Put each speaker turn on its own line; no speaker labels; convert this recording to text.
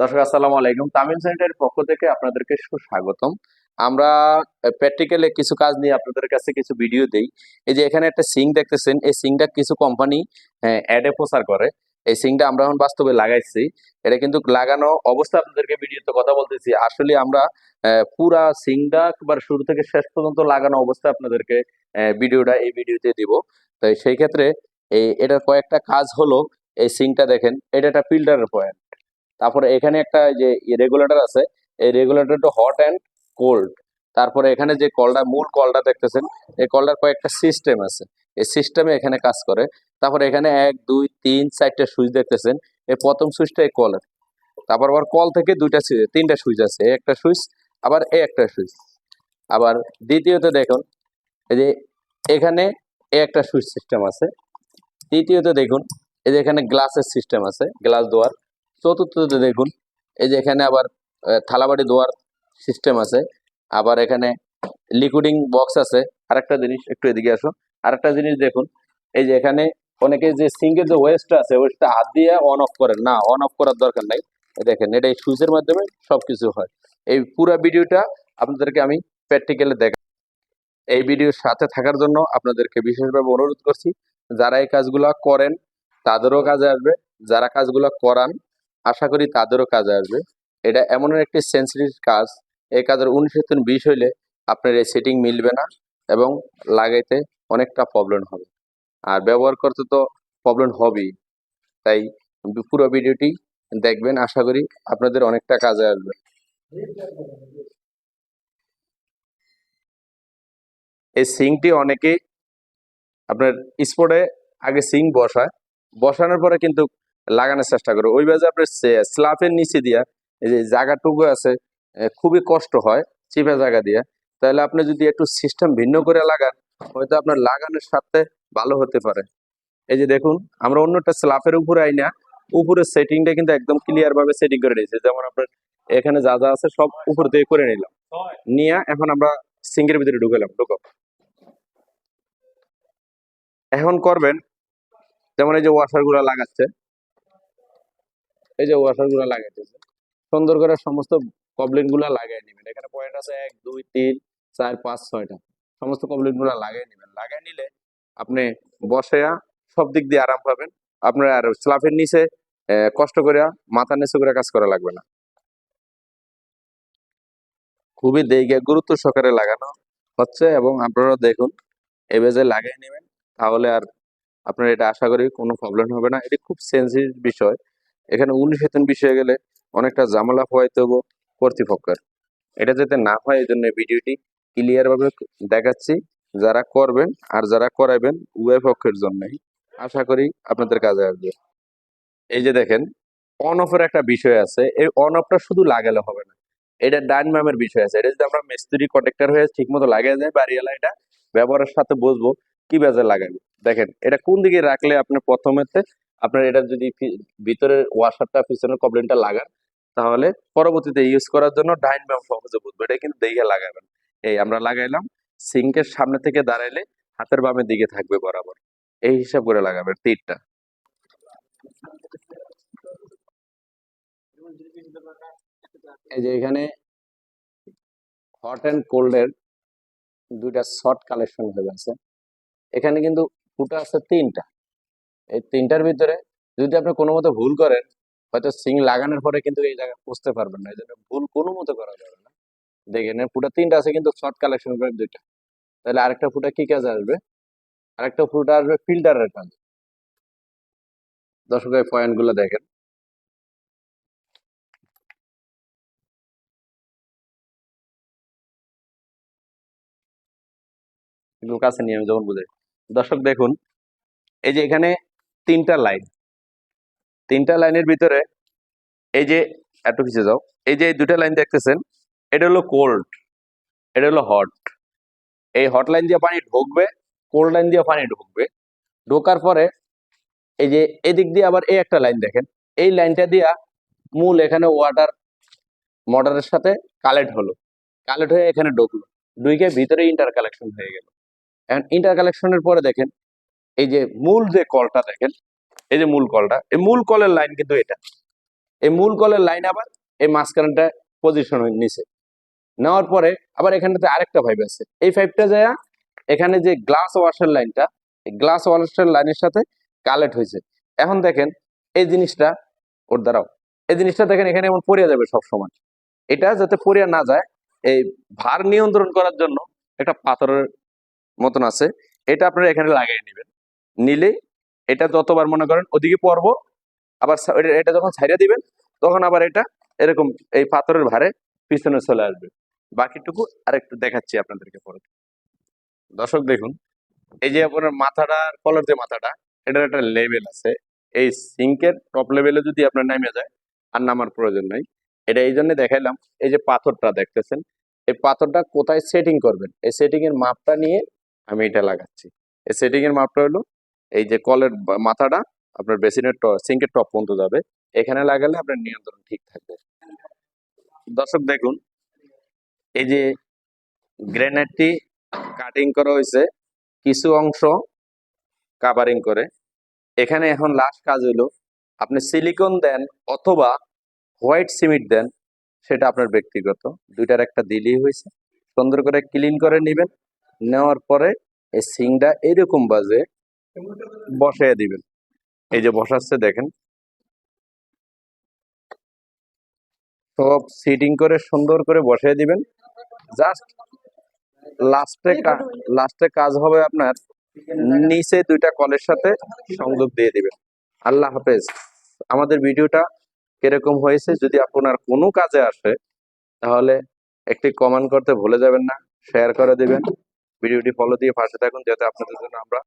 দর্শক, আসসালামু আলাইকুম। তামিল সেন্টারের পক্ষ থেকে আপনাদেরকে সুস্বাগতম। আমরা প্র্যাকটিক্যালে কিছু কাজ নিয়ে আপনাদের কাছে কিছু ভিডিও দেই। এই যে এখানে একটা সিং দেখতেছেন, এই সিংটা কিছু কোম্পানি অ্যাডে প্রচার করে। এই সিংটা আমরা এখন বাস্তবে লাগাইছি। এটা কিন্তু লাগানো অবস্থা আপনাদেরকে ভিডিওতে কথা বলতেছি। আসলে আমরা পুরা সিংটা একবার শুরু থেকে শেষ পর্যন্ত লাগানো অবস্থা আপনাদেরকে ভিডিওটা এই ভিডিওতে দিব। তাই সেই ক্ষেত্রে এই এটার কয়েকটা কাজ হলো। এই সিংটা দেখেন, এটা একটা ফিল্টারের পয়েন্ট তারপরে এখানে একটা যে রেগুলেটর আছে, এই রেগুলেটরটা হট অ্যান্ড কোল্ড তারপরে এখানে যে কলটা মূল কলটা দেখতেছেন, এই কলটার কয়েকটা সিস্টেম আছে। এই সিস্টেমে এখানে কাজ করে। তারপরে এখানে এক, দুই, তিন, চারটা সুইচ দেখতেছেন। এই প্রথম সুইচটা এই কলের তারপর আবার কল থেকে দুইটা সুইচ তিনটা সুইচ আছে। একটা সুইচ আবার এই একটা সুইচ আবার দ্বিতীয়তে দেখুন, এই যে এখানে এ একটা সুইচ সিস্টেম আছে। তৃতীয়তে দেখুন, এই যে এখানে গ্লাসের সিস্টেম আছে গ্লাস দেওয়ার চতুর্থতে দেখুন, এই যে এখানে আবার থালাবাড়ি দেওয়ার সিস্টেম আছে। আবার এখানে লিকুইডিং বক্স আছে। আরেকটা জিনিস, একটু এদিকে আসো। আরেকটা জিনিস দেখুন, এই যে এখানে অনেকে যে সিঙ্গের যে ওয়েস্টটা আছে ওয়েস্টটা হাত দিয়ে অন অফ করেন। না অন অফ করার দরকার নাই। দেখেন, এটা এই সুইচের মাধ্যমে সবকিছু হয়। এই পুরো ভিডিওটা আপনাদেরকে আমি প্র্যাকটিক্যালে দেখা এই ভিডিওর সাথে থাকার জন্য আপনাদেরকে বিশেষভাবে অনুরোধ করছি, যারা এই কাজগুলো করেন, তাদেরও কাজে আসবে। যারা কাজগুলো করান আশা করি তাদেরও কাজে আসবে। এটা এমন একটি সেন্সিটিভ কাজ। এই কাজের উনিশ বিষ হইলে আপনার এই সেটিং মিলবে না এবং লাগাইতে অনেকটা প্রবলেম হবে। আর ব্যবহার করতে তো প্রবলেম হবেই। তাই পুরো ভিডিওটি দেখবেন। আশা করি আপনাদের অনেকটা কাজে আসবে। এই সিংটি অনেকেই আপনার স্পটে আগে সিং বসায়। বসানোর পরে কিন্তু লাগানোর চেষ্টা করে। ওই বাজে আপনার স্ল্যাপের নিচে দিয়া এই যে জায়গাটুকু আছে খুবই কষ্ট হয় চিপা জায়গা দিয়া। তাহলে আপনি যদি একটু সিস্টেম ভিন্ন করে লাগান, হয়তো আপনার লাগানোর সাথে ভালো হতে পারে। এই যে দেখুন, আমরা অন্যটা স্ল্যাপের উপরে আই না, উপরের সেটিংটা কিন্তু একদম ক্লিয়ার ভাবে সেটিং করে নিয়েছে যেমন আপনার এখানে যা যা আছে সব উপর দিয়ে করে নিলাম। নিয়ে এখন আমরা সিঙ্গের ভিতরে ঢুকালাম ঢুকো এখন করবেন, যেমন এই যে ওয়াশারগুলা লাগাচ্ছে এই যে ওয়াশারগুলা লাগাইতেছে, সুন্দর করে সমস্ত কবলিনগুলা লাগাই নেবেন। এখানে পয়েন্ট আছে এক, দুই, তিন, চার, পাঁচ, ছয়টা। সমস্ত কবলিনগুলা লাগাই নেবেন। লাগাই নিলে আপনি বসেয়া সব দিক দিয়ে আরাম পাবেন। আপনার আর স্লাফের নিচে কষ্ট করে মাথা নিচু করে কাজ করা লাগবে না। খুবই দেখে গুরুত্ব সহকারে লাগানো হচ্ছে এবং আপনারা দেখুন এভাবে লাগাই নেবেন, তাহলে আর আপনার এটা আশা করি কোনো প্রবলেম হবে না। এটি খুব সেন্সিটিভ বিষয়। এখানে উনিশ বেতন বিষয়ে গেলে অনেকটা ঝামেলা হওয়াইতে হব কর্তৃপক্ষের। এটা যাতে না হয় এই জন্য ভিডিওটি ক্লিয়ার ভাবে দেখাচ্ছি, যারা করবেন আর যারা করাইবেন উভয় পক্ষের জন্যই। আশা করি আপনাদের কাজে আসবে। এই যে দেখেন অন অফের একটা বিষয় আছে। এই অন অফটা শুধু লাগালে হবে না। এটা ডাইনামের বিষয় আছে। এটা যদি আমরা মিস্ত্রি কন্ট্রাক্টর হয়ে ঠিক মতো লাগিয়ে যায়, বাড়িওয়ালা এটা ব্যবহারের সাথে বুঝব কি বাজে লাগাবে? দেখেন, এটা কোন দিকে রাখলে আপনি প্রথমেতে আপনার এটা যদি ভিতরের ওয়াশারটা পিছনের কবলিনটা লাগান, তাহলে পরবর্তীতে ইউজ করার জন্য ডাইন ব্যায়াম সহজে বুঝবে, এটা কিন্তু দেখে লাগাবেন। এই আমরা লাগাইলাম, সিঙ্কের সামনে থেকে দাঁড়াইলে হাতের বামের দিকে থাকবে বরাবর। এই হিসাব করে লাগাবেন তীরটা। এই যে এখানে হট অ্যান্ড কোল্ডের দুইটা শর্ট কালেকশন হয়ে গেছে। এখানে কিন্তু ফুটা আছে তিনটা। এই তিনটার ভিতরে যদি আপনি কোনো মতো ভুল করেন, হয়তো সিং লাগানোর পরে কিন্তু এই জায়গায় বুঝতে পারবেন না। এই জন্য ভুল কোনো মতো করা যাবে না। দেখেন ফুটা তিনটা আছে কিন্তু শর্ট কালেকশন করে দুইটা। তাহলে আরেকটা ফুটা কি কাজে আসবে? আরেকটা ফুটা আসবে ফিল্টারের কাজে। এই পয়েন্টগুলো দেখেন। কাছে নিয়ে আমি যখন বুঝাই, দর্শক দেখুন, এই যে এখানে তিনটা লাইন তিনটা লাইনের ভিতরে এই যে এত কিছু যাও। এই যে দুটা লাইন দেখতেছেন, এটা হলো কোল্ড এটা হলো হট এই হট লাইন দিয়ে পানি ঢুকবে কোল্ড লাইন দিয়ে পানি ঢুকবে। ঢোকার পরে এই যে এদিক দিয়ে আবার এই একটা লাইন দেখেন। এই লাইনটা দিয়া মূল এখানে ওয়াটার মোটরের সাথে কালেক্ট হলো। কালেক্ট হয়ে এখানে ঢুকলো। ঢুকে ভিতরে ইন্টার কালেকশন হয়ে গেল। এখন ইন্টার কালেকশনের পরে দেখেন এই যে মূল যে কলটা দেখেন, এই যে মূল কলটা, এই মূল কলের লাইন কিন্তু এটা। এই মূল কলের লাইন আবার এই মাঝখানটা পজিশন নিচে নেওয়ার পরে আবার এখানটাতে আরেকটা পাইপ আছে। এই পাইপটা যায় এখানে যে গ্লাস ওয়াশের লাইনটা গ্লাস ওয়াশের লাইনের সাথে কালেক্ট হয়েছে এখন দেখেন এই জিনিসটা, ওর দ্বারাও এই জিনিসটা দেখেন এখানে এমন পড়িয়া যাবে সব সময় এটা যাতে পড়িয়া না যায়, এই ভার নিয়ন্ত্রণ করার জন্য একটা পাথরের মতন আছে। এটা আপনারা এখানে লাগিয়ে নেবেন। নিলে এটা যতবার মনে করেন ওদিকে পরব, আবার এটা- যখন ছাইড়া দিবেন, তখন আবার এটা এরকম এই পাথরের ভারে পিছনে চলে আসবে। বাকিটুকু আরেকটু দেখাচ্ছি আপনাদেরকে পরে। দর্শক দেখুন, এই যে আপনার মাথাটা কলার যে মাথাটা, এটার একটা লেভেল আছে। এই সিঙ্কের টপ লেভেলে যদি আপনার নেমে যায়, আর নামার প্রয়োজন নাই। এটা এই জন্য দেখাইলাম, এই যে পাথরটা দেখতেছেন, এই পাথরটা কোথায় সেটিং করবেন? এই সেটিং এর মাপটা নিয়ে আমি এটা লাগাচ্ছি। এই সেটিং এর মাপটা হলো এই যে কলের মাথাটা আপনার বেসিনের সিঙ্কের টপ পর্যন্ত যাবে। এখানে লাগালে আপনার নিয়ন্ত্রণ ঠিক থাকবে। দর্শক দেখুন, এই যে গ্রেনেডটি কাটিং করা হয়েছে, কিছু অংশ কাভারিং করে। এখানে এখন লাস্ট কাজ হলো আপনি সিলিকন দেন অথবা হোয়াইট সিমেন্ট দেন, সেটা আপনার ব্যক্তিগত। দুইটার একটা দিলেই হয়েছে। সুন্দর করে ক্লিন করে নেবেন। নেওয়ার পরে এই সিংটা এরকম বাজে বসাইয়া দিবেন। এই যে বসাচ্ছে, দেখেন। সব সিটিং করে সুন্দর করে বসাই দিবেন। জাস্ট লাস্টে লাস্টে কাজ হবে আপনার, নিচে দুইটা কলের সাথে সংযোগ দিয়ে দিবেন। আল্লাহ হাফেজ। আমাদের ভিডিওটা কীরকম হয়েছে, যদি আপনার কোনো কাজে আসে, তাহলে একটি কমেন্ট করতে ভুলে যাবেন না শেয়ার করে দিবেন। ভিডিওটি ফলো দিয়ে পাশে থাকুন, যাতে আপনাদের জন্য আমরা